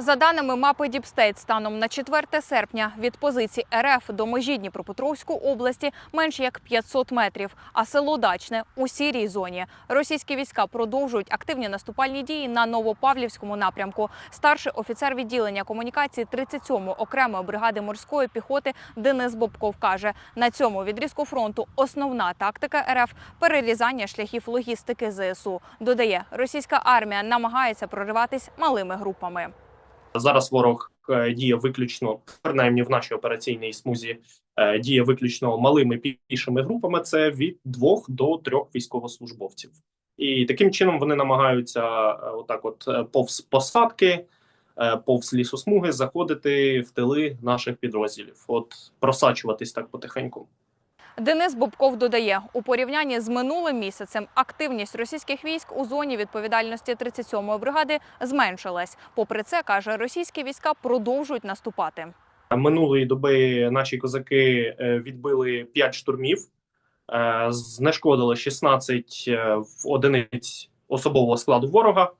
За даними мапи Діпстейт, станом на 4 серпня від позицій РФ до межі Дніпропетровської області менш як 500 метрів, а село Дачне у сірій зоні. Російські війська продовжують активні наступальні дії на Новопавлівському напрямку. Старший офіцер відділення комунікації 37-ї окремої бригади морської піхоти Денис Бобков каже, на цьому відрізку фронту основна тактика РФ перерізання шляхів логістики ЗСУ. Додає, російська армія намагається прориватись малими групами. Зараз ворог е, діє виключно, принаймні в нашій операційній смузі, е, діє виключно малими пішими групами. Це від двох до трьох військовослужбовців, і таким чином вони намагаються е, отак, от повз посадки, повз лісосмуги заходити в тили наших підрозділів, от просачуватись так потихеньку. Денис Бобков додає, у порівнянні з минулим місяцем активність російських військ у зоні відповідальності 37-ї бригади зменшилась. Попри це, каже, російські війська продовжують наступати. Минулої доби наші козаки е, відбили 5 штурмів, е, знешкодили 16 е, одиниць особового складу ворога.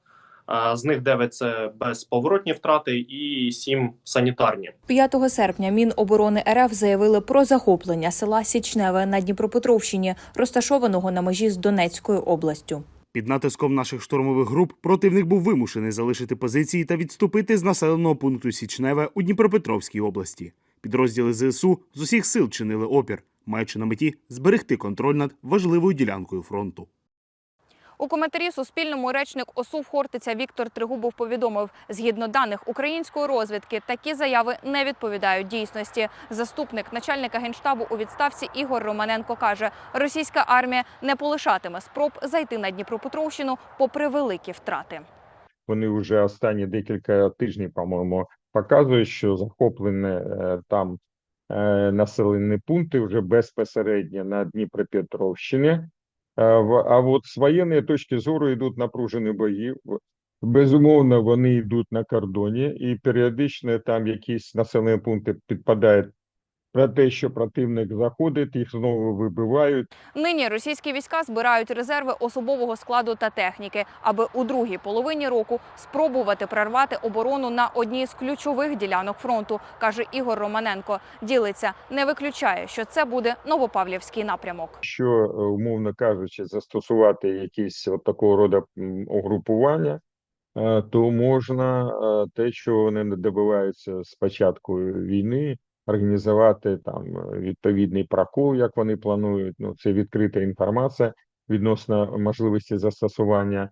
З них 9 – це безповоротні втрати і 7 – санітарні. 5 серпня Міноборони РФ заявили про захоплення села Січневе на Дніпропетровщині, розташованого на межі з Донецькою областю. Під натиском наших штурмових груп противник був вимушений залишити позиції та відступити з населеного пункту Січневе у Дніпропетровській області. Підрозділи ЗСУ з усіх сил чинили опір, маючи на меті зберегти контроль над важливою ділянкою фронту. У коментарі Суспільному речник ОСУВ Хортиця Віктор Тригубов повідомив, згідно даних української розвідки, такі заяви не відповідають дійсності. Заступник начальника генштабу у відставці Ігор Романенко каже, російська армія не полишатиме спроб зайти на Дніпропетровщину попри великі втрати. Вони вже останні декілька тижнів, по-моєму, показують, що захоплені е, там е, населені пункти вже безпосередньо на Дніпропетровщині. Е, А от з воєнної точки зору йдуть напружені бої. Безумовно, вони йдуть на кордоні, і періодично там якісь населені пункти підпадають про те, що противник заходить, їх знову вибивають. Нині російські війська збирають резерви особового складу та техніки, аби у другій половині року спробувати прорвати оборону на одній з ключових ділянок фронту, каже Ігор Романенко. Ділиться, не виключає, що це буде Новопавлівський напрямок. що, е, умовно кажучи, застосувати якісь от такого роду угрупування, е, то можна е, те, що вони не добиваються з початку війни, організувати там відповідний прокол, як вони планують. Ну, це відкрита інформація відносно можливості застосування.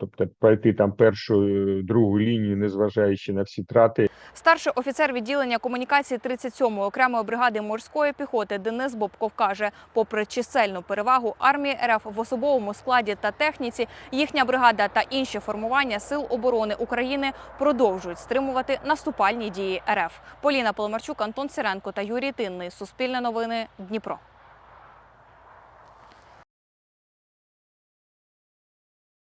Тобто пройти там першу, е, другу лінію, незважаючи на всі трати, Старший офіцер відділення комунікації 37-ї окремої бригади морської піхоти Денис Бобков каже, попри чисельну перевагу армії РФ в особовому складі та техніці, їхня бригада та інші формування сил оборони України продовжують стримувати наступальні дії РФ. Поліна Поломарчук, Антон Сиренко та Юрій Тинний. Суспільне новини Дніпро.